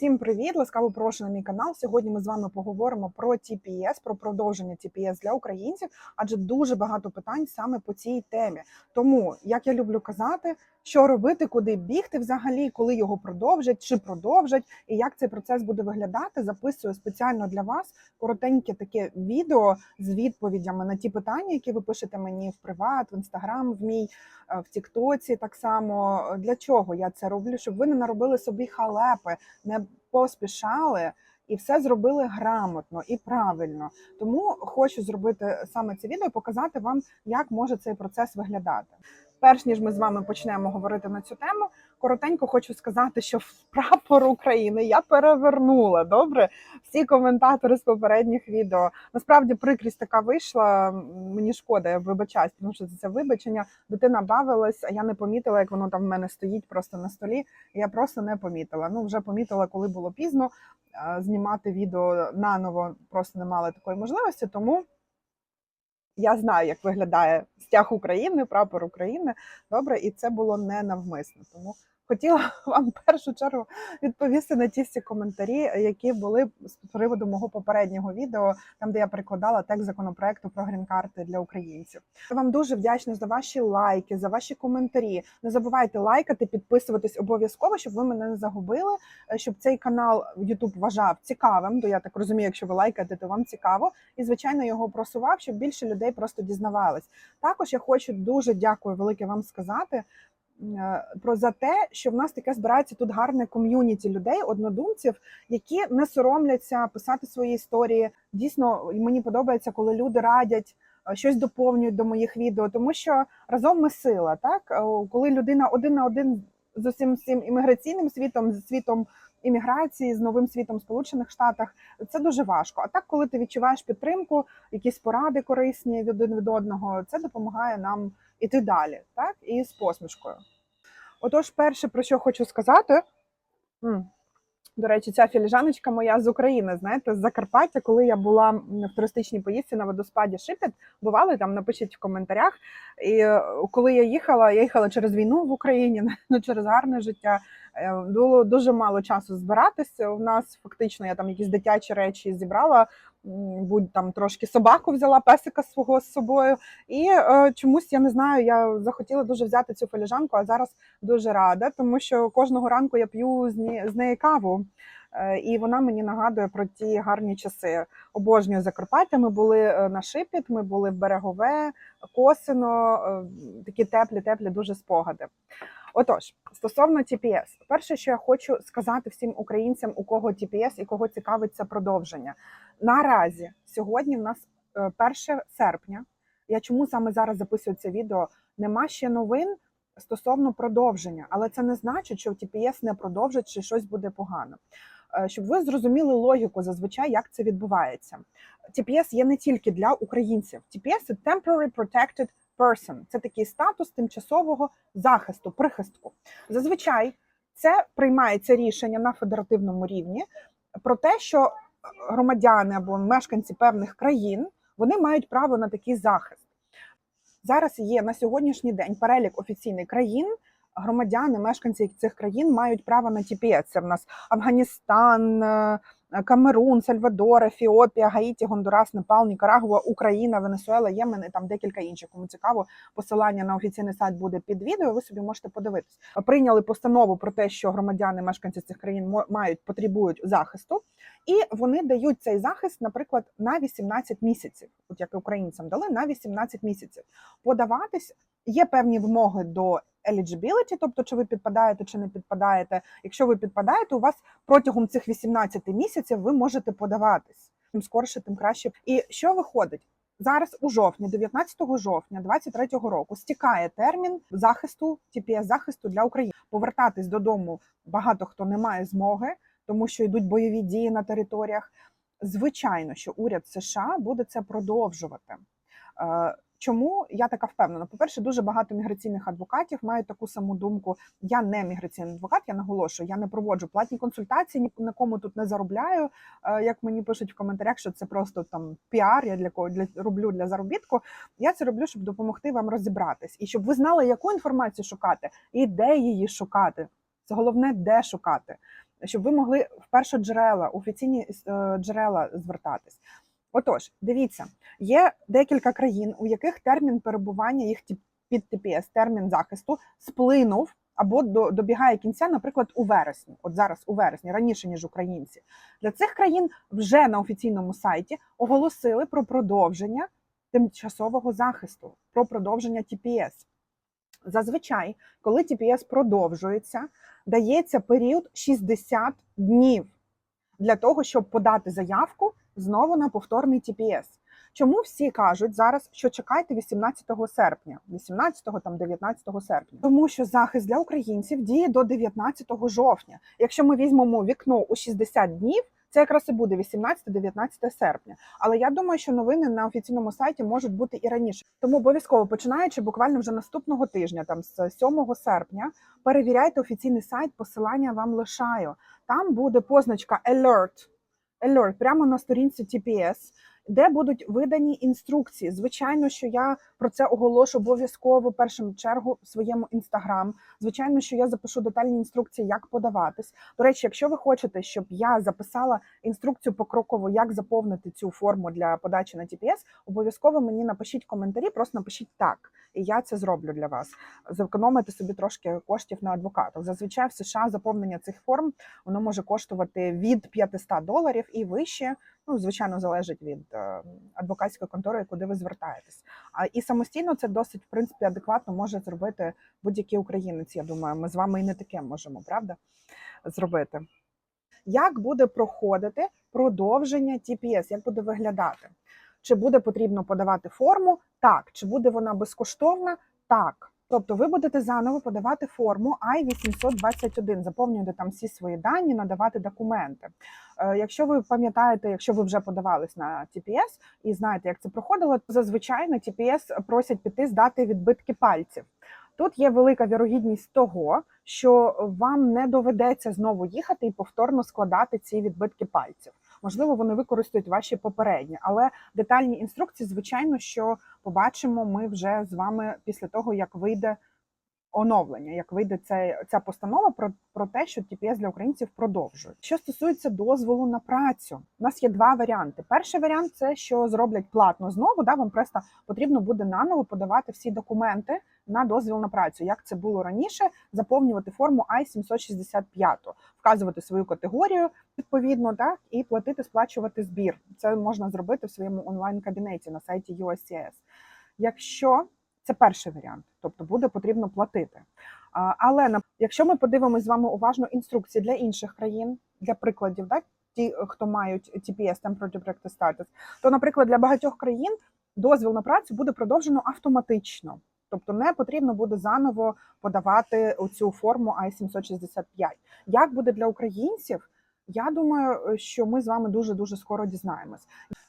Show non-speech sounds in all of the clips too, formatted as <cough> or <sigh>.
Всім привіт! Ласкаво прошу на мій канал. Сьогодні ми з вами поговоримо про TPS, про продовження TPS для українців, адже дуже багато питань саме по цій темі. Тому, як я люблю казати, що робити, куди бігти взагалі, коли його продовжать, чи продовжать, і як цей процес буде виглядати, записую спеціально для вас коротеньке таке відео з відповідями на ті питання, які ви пишете мені в приват, в інстаграм, в мій е, в Тіктоці. Так само для чого я це роблю, щоб ви не наробили собі халепи, не поспішали. І все зробили грамотно і правильно. Тому хочу зробити саме це відео, показати вам, як може цей процес виглядати. Перш ніж ми з вами почнемо говорити на цю тему, коротенько хочу сказати, що в прапор України я перевернула добре всі коментатори з попередніх відео. Насправді прикрість така вийшла. Мені шкода, я вибачаюсь, тому що це вибачення. Дитина бавилась, а я не помітила, як воно там в мене стоїть просто на столі. Я просто не помітила. Ну вже помітила, коли було пізно. Знімати відео наново просто не мали такої можливості, тому. Я знаю, як виглядає стяг України, прапор України. Добре, і це було не навмисно. Тому хотіла <laughs> вам в першу чергу відповісти на ті всі коментарі, які були з приводу мого попереднього відео, там де я перекладала текст законопроекту про грін-карти для українців. Вам дуже вдячна за ваші лайки, за ваші коментарі. Не забувайте лайкати, підписуватись обов'язково, щоб ви мене не загубили, е, щоб цей канал YouTube вважав цікавим. То я так розумію, якщо ви лайкаєте, то вам цікаво. І звичайно його просував, щоб більше людей просто дізнавались. Також я хочу дуже дякую велике вам сказати. Е, Про за те, що в нас таке збирається тут гарне ком'юніті людей, однодумців, які не соромляться писати свої історії. Дійсно, мені подобається, коли люди радять е, щось доповнюють до моїх відео, тому що разом ми сила. Так Е, коли людина один на один з усім цим імміграційним світом, з світом імміграції, з новим світом в Сполучених Штатах, це дуже важко. А так, коли ти відчуваєш підтримку, якісь поради корисні від один від одного, це допомагає нам іти далі, так і з посмішкою. Отож, перше, про що хочу сказати. До речі, ця філіжаночка моя з України, знаєте, з Закарпаття, коли я була в туристичній поїздці на водоспаді Шипет, бували там, напишіть в коментарях. І е, коли я їхала, я їхала через війну в Україні, <laughs> ну через гарне життя. Е, Було дуже мало часу збиратися. У нас фактично я там якісь дитячі речі зібрала. Будь там трошки собаку взяла, песика свого з собою. І е, чомусь я не знаю, я захотіла дуже взяти цю філіжанку, а зараз дуже рада, тому що кожного ранку я п'ю з, ні, з неї каву. Е, І вона мені нагадує про ті гарні часи. Обожнюю Закарпаття. Ми були е, на Шипіт, ми були в Берегове, Косино, е, такі теплі, теплі дуже спогади. Отож, стосовно TPS, перше, що я хочу сказати всім українцям, у кого TPS і кого цікавить це продовження. Наразі сьогодні в нас е, 1 серпня. Я чому саме зараз записую це відео? Нема ще новин стосовно продовження, але це не значить, що TPS не продовжить чи щось буде погано. Е, Щоб ви зрозуміли логіку, зазвичай як це відбувається. TPS є не тільки для українців. TPS – це Temporary Protected Person. Це такий статус тимчасового захисту, прихистку. Зазвичай це приймається рішення на федеративному рівні про те, що громадяни або мешканці певних країн вони мають право на такий захист. Зараз є на сьогоднішній день перелік офіційних країн. Громадяни, мешканці цих країн мають право на TPS. Це в нас Афганістан, Камерун, Сальвадор, Ефіопія, Гаїті, Гондурас, Непал, Нікарагуа, Україна, Венесуела, Ємен і там декілька інших. Кому цікаво, посилання на офіційний сайт буде під відео. Ви собі можете подивитись. Прийняли постанову про те, що громадяни, мешканці цих країн мають потребують захисту, і вони дають цей захист, наприклад, на 18 місяців, от як українцям дали на 18 місяців. Подаватись є певні вимоги до eligibility, тобто чи ви підпадаєте чи не підпадаєте. Якщо ви підпадаєте, у вас протягом цих 18 місяців ви можете подаватись. Чим скорше, тим краще. І що виходить? Зараз у жовтні, 19 жовтня 2023 року, стікає термін захисту TPS захисту для України. Повертатись додому багато хто не має змоги, тому що йдуть бойові дії на територіях. Звичайно, що уряд США буде це продовжувати. Чому я така впевнена? По-перше, дуже багато міграційних адвокатів мають таку саму думку. Я не міграційний адвокат, я наголошую, я не проводжу платні консультації, ні на кому тут не заробляю. Е, Як мені пишуть в коментарях, що це просто там піар, я для кого для роблю для заробітку. Я це роблю, щоб допомогти вам розібратись і щоб ви знали, яку інформацію шукати і де її шукати. Це головне, де шукати. щоб ви могли в першоджерела, офіційні е, джерела звертатись. Отож, дивіться, є декілька країн, у яких термін перебування їх під ТПС, термін захисту, сплинув або до, добігає кінця, наприклад, у вересні. От зараз у вересні, раніше ніж українці. Для цих країн вже на офіційному сайті оголосили про продовження тимчасового захисту, про продовження ТПС. Зазвичай, коли ТПС продовжується, дається період 60 днів для того, щоб подати заявку знову на повторний TPS. Чому всі кажуть зараз, що чекайте 18 серпня, 18 там 19 серпня? Тому що захист для українців діє до 19 жовтня. Якщо ми візьмемо вікно у 60 днів, це якраз і буде 18-19 серпня. Але я думаю, що новини на офіційному сайті можуть бути і раніше. Тому обов'язково починаючи буквально вже наступного тижня, там з 7 серпня, перевіряйте офіційний сайт. Посилання вам лишаю. Там буде позначка Alert, Alert прямо на сторінці TPS, де будуть видані інструкції. Звичайно, що я про це оголошу обов'язково в першу чергу в своєму інстаграм. Звичайно, що я запишу детальні інструкції, як подаватись. До речі, якщо ви хочете, щоб я записала інструкцію покроково, як заповнити цю форму для подачі на TPS, обов'язково мені напишіть коментарі, просто напишіть так, і я це зроблю для вас. Зекономити собі трошки коштів на адвокатах. Зазвичай в США заповнення цих форм воно може коштувати від 500 доларів і вище. Ну, звичайно, залежить від е, адвокатської контори, куди ви звертаєтесь. А і самостійно це досить в принципі адекватно може зробити будь-який українець. Я думаю, ми з вами і не таке можемо, правда, зробити. Як буде проходити продовження TPS? Як буде виглядати? Чи буде потрібно подавати форму? Так. Чи буде вона безкоштовна? Так. Тобто ви будете заново подавати форму I-821, заповнюєте там всі свої дані, надавати документи. Е, Якщо ви пам'ятаєте, якщо ви вже подавались на TPS і знаєте, як це проходило, то зазвичай на TPS просять піти здати відбитки пальців. Тут є велика вірогідність того, що вам не доведеться знову їхати і повторно складати ці відбитки пальців. Можливо, вони використають ваші попередні, але детальні інструкції, звичайно, що побачимо ми вже з вами після того, як вийде оновлення, як вийде ця, ця постанова про, про те, що TPS для українців продовжують. Що стосується дозволу на працю, у нас є два варіанти. Перший варіант це що зроблять платно знову. Да, вам просто потрібно буде наново подавати всі документи на дозвіл на працю, як це було раніше, заповнювати форму I-765, вказувати свою категорію відповідно, так і платити, сплачувати збір. Це можна зробити в своєму онлайн-кабінеті на сайті USCIS. Якщо це перший варіант, тобто буде потрібно платити. Але якщо ми подивимося з вами уважно інструкції для інших країн, для прикладів, так, ті, хто мають TPS, Temporary Practice Status, то, наприклад, для багатьох країн дозвіл на працю буде продовжено автоматично. Тобто не потрібно буде заново подавати цю форму I-765. Як буде для українців? Я думаю, що ми з вами дуже дуже скоро дізнаємось.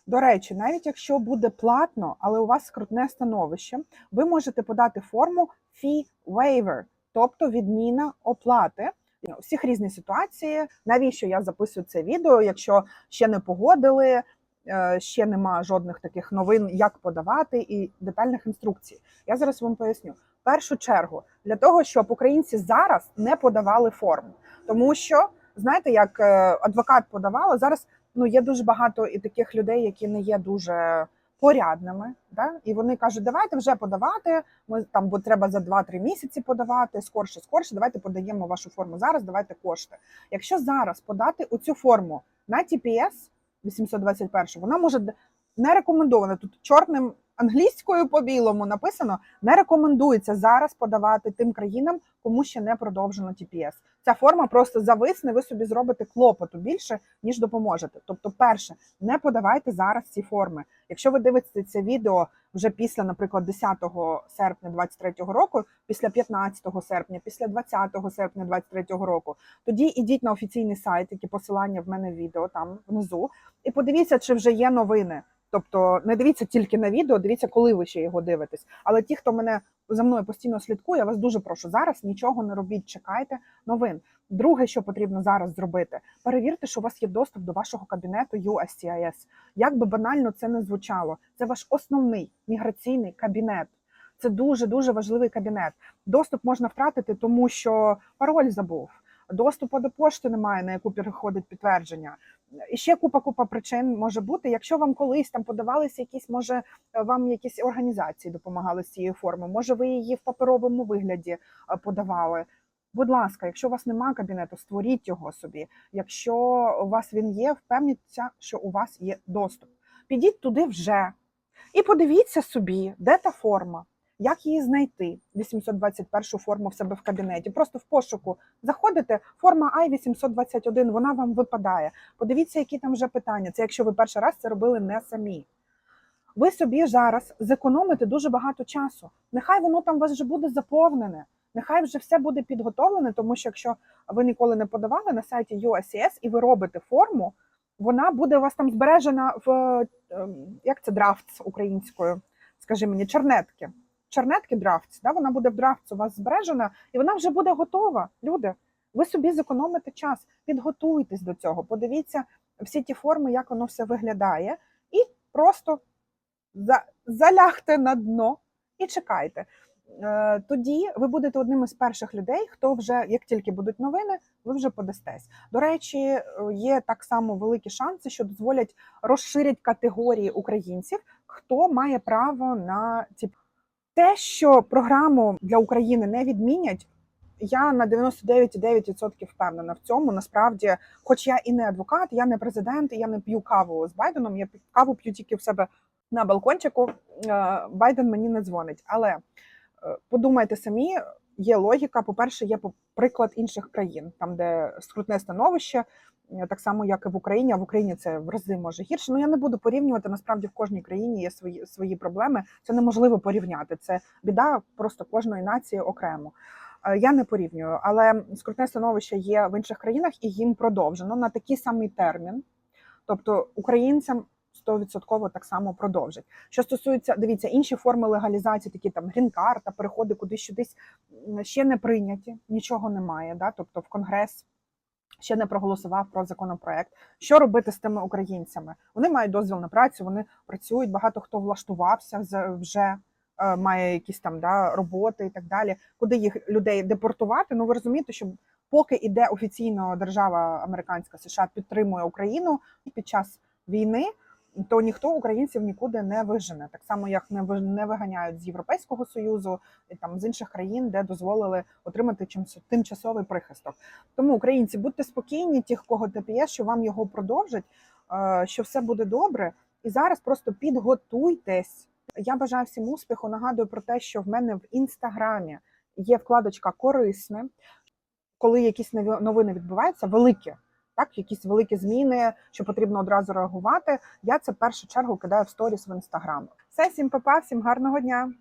До речі, навіть якщо буде платно, але у вас скрутне становище, ви можете подати форму fee waiver, тобто відміна оплати. У всіх різні ситуації. Навіщо я записую це відео? Якщо ще не погодили, е, ще нема жодних таких новин, як подавати, і детальних інструкцій. Я зараз вам поясню. В першу чергу для того, щоб українці зараз не подавали форму, тому що знаєте, як е, адвокат подавала зараз. Ну є дуже багато і таких людей, які не є дуже порядними, да? і вони кажуть, давайте вже подавати. Ми там бо треба за 2-3 місяці подавати скорше, скорше. Давайте подаємо вашу форму зараз. Давайте кошти. Якщо зараз подати оцю форму на TPS 821, вона може не рекомендована тут чорним англійською по білому написано: не рекомендується зараз подавати тим країнам, кому ще не продовжено TPS. Ця форма просто зависне, ви собі зробите клопоту більше, ніж допоможете. Тобто, перше, не подавайте зараз ці форми. Якщо ви дивитеся це відео вже після, наприклад, 10 серпня 2023 року, після 15 серпня, після 20 серпня 2023 року, тоді ідіть на офіційний сайт, які посилання в мене в відео там внизу, і подивіться, чи вже є новини. Тобто не дивіться тільки на відео, дивіться, коли ви ще його дивитесь. Але ті, хто мене за мною постійно слідкує, я вас дуже прошу зараз нічого не робіть, чекайте новин. Друге, що потрібно зараз зробити, перевірте, що у вас є доступ до вашого кабінету USCIS. Як би банально це не звучало, це ваш основний міграційний кабінет. Це дуже дуже важливий кабінет. Доступ можна втратити, тому що пароль забув. Доступу до пошти немає, на яку переходить підтвердження. І ще купа купа причин може бути. Якщо вам колись там подавалися якісь, може вам якісь організації допомагали з цією формою, може ви її в паперовому вигляді е, подавали. Будь ласка, якщо у вас немає кабінету, створіть його собі. Якщо у вас він є, впевніться, що у вас є доступ. Підіть туди вже і подивіться собі, де та форма, як її знайти. 821 форму в себе в кабінеті. Просто в пошуку заходите, форма I-821, вона вам випадає. Подивіться, які там вже питання. Це якщо ви перший раз це робили не самі. Ви собі зараз зекономите дуже багато часу. Нехай воно там у вас вже буде заповнене. Нехай вже все буде підготовлене, тому що якщо ви ніколи не подавали на сайті USCS і ви робите форму, вона буде у вас там збережена в ем, як це драфт українською, скажи мені, чернетки. Чернетки драфтс, да, вона буде в драфтс у вас збережена, і вона вже буде готова. Люди, ви собі зекономите час, підготуйтесь до цього, подивіться всі ті форми, як воно все виглядає, і просто за, залягте на дно і чекайте. Е, Тоді ви будете одним із перших людей, хто вже, як тільки будуть новини, ви вже подастесь. До речі, є так само великі шанси, що дозволять розширять категорії українців, хто має право на ці те, що програму для України не відмінять. Я на 99,9% впевнена в цьому. Насправді, хоч я і не адвокат, я не президент, я не п'ю каву з Байденом. Я каву п'ю тільки в себе на балкончику. Е, Байден мені не дзвонить. Але е, подумайте самі, є логіка. По-перше, є по- приклад інших країн, там де скрутне становище, так само як і в Україні. А в Україні це в рази може гірше. Ну я не буду порівнювати. Насправді в кожній країні є свої свої проблеми. Це неможливо порівняти. Це біда просто кожної нації окремо. Е, Я не порівнюю, але скрутне становище є в інших країнах і їм продовжено на такий самий термін. Тобто українцям 100% так само продовжать. Що стосується, дивіться, інші форми легалізації, такі там грін-карта, переходи кудись сюдись, ще не прийняті, нічого немає. Да? Тобто в Конгрес ще не проголосував про законопроект. Що робити з тими українцями? Вони мають дозвіл на працю, вони працюють, багато хто влаштувався вже. е, Має якісь там да, роботи і так далі. Куди їх людей депортувати? Ну ви розумієте, що поки іде офіційно держава американська США підтримує Україну під час війни, то ніхто українців нікуди не вижене. Так само, як не не виганяють з Європейського союзу і там з інших країн, де дозволили отримати тимчасовий прихисток. Тому українці, будьте спокійні, в кого ТПС, що вам його продовжать, е, що все буде добре. І зараз просто підготуйтесь. Я бажаю всім успіху. Нагадую про те, що в мене в інстаграмі є вкладочка корисне, коли якісь новини відбуваються, великі. Так, якісь великі зміни, що потрібно одразу реагувати. Я це в першу чергу кидаю в сторіс в інстаграм. Все, всім папа, всім гарного дня.